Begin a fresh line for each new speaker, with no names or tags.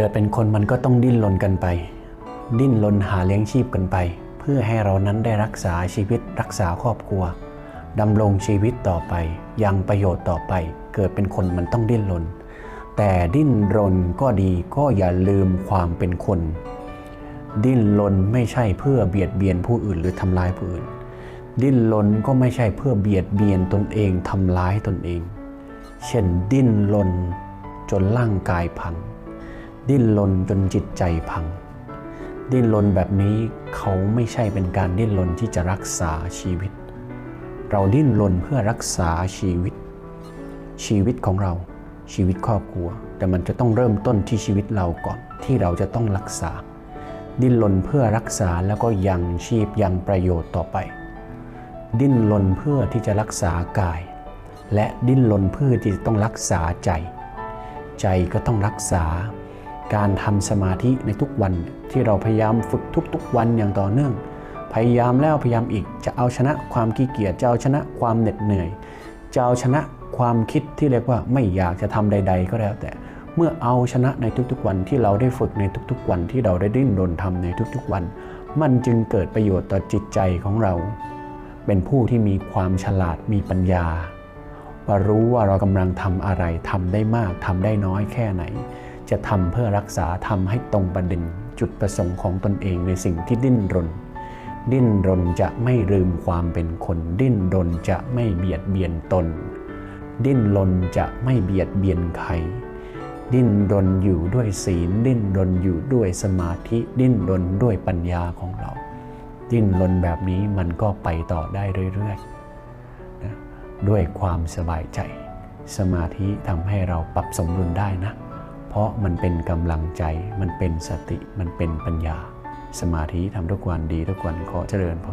เกิดเป็นคนมันก็ต้องดิ้นรนกันไป ดิ้นรนหาเลี้ยงชีพกันไป เพื่อให้เรานั้นได้รักษาชีวิตรักษาครอบครัวดำรงชีวิตต่อไป ยังประโยชน์ต่อไป เกิดเป็นคนมันต้องดิ้นรนแต่ดิ้นรนก็ดีก็อย่าลืมความเป็นคน ดิ้นรนไม่ใช่เพื่อเบียดเบียนผู้อื่นหรือทำร้ายผู้อื่น ดิ้นรนก็ไม่ใช่เพื่อเบียดเบียนตนเองทำร้ายตนเอง เช่นดิ้นรนจนร่างกายพัง ดิ้นรนจนจิตใจพัง ดิ้นรนแบบนี้เขาไม่ใช่เป็นการดิ้นรนที่จะรักษาชีวิต เราดิ้นรนเพื่อรักษาชีวิต ชีวิตของเราชีวิตครอบครัว แต่มันจะต้องเริ่มต้นที่ชีวิตเราก่อนที่เราจะต้องรักษา ดิ้นรนเพื่อรักษาแล้วก็ยังชีพยังประโยชน์ต่อไป ดิ้นรนเพื่อที่จะรักษากาย และดิ้นรนเพื่อที่จะต้องรักษาใจ ใจก็ต้องรักษา การทำสมาธิในทุกวันที่เราพยายามฝึกทุกๆ วันอย่างต่อเนื่อง พยายามแล้วพยายามอีกจะเอาชนะความขี้เกียจจะเอาชนะความเหน็ดเหนื่อยจะเอาชนะความคิดที่เรียกว่าไม่อยากจะทำใด ๆ ก็แล้วแต่ เมื่อเอาชนะในทุกๆวันที่เราได้ฝึกในทุกๆ วันที่เราได้ดิ้นรนทำในทุกๆวัน มันจึงเกิดประโยชน์ต่อจิตใจของเรา เป็นผู้ที่มีความฉลาดมีปัญญา ว่ารู้ว่าเรากำลังทำอะไรทำได้มากทำได้น้อยแค่ไหน จะทำเพื่อรักษาทำให้ตรงประเด็นจุดประสงค์ของตนเองในสิ่งที่ดิ้นรน ดิ้นรนจะไม่ลืมความเป็นคน ดิ้นรนจะไม่เบียดเบียนตน ดิ้นรนจะไม่เบียดเบียนใคร ดิ้นรนอยู่ด้วยศีล ดิ้นรนอยู่ด้วยสมาธิ ดิ้นรนด้วยปัญญาของเรา ดิ้นรนแบบนี้มันก็ไปต่อได้เรื่อยๆนะด้วยความสบายใจ สมาธิทำให้เราปรับสมดุลได้นะ เพราะมันเป็นกำลังใจ มันเป็นสติ มันเป็นปัญญา สมาธิทำทุกวันดีทุกวันขอเจริญพร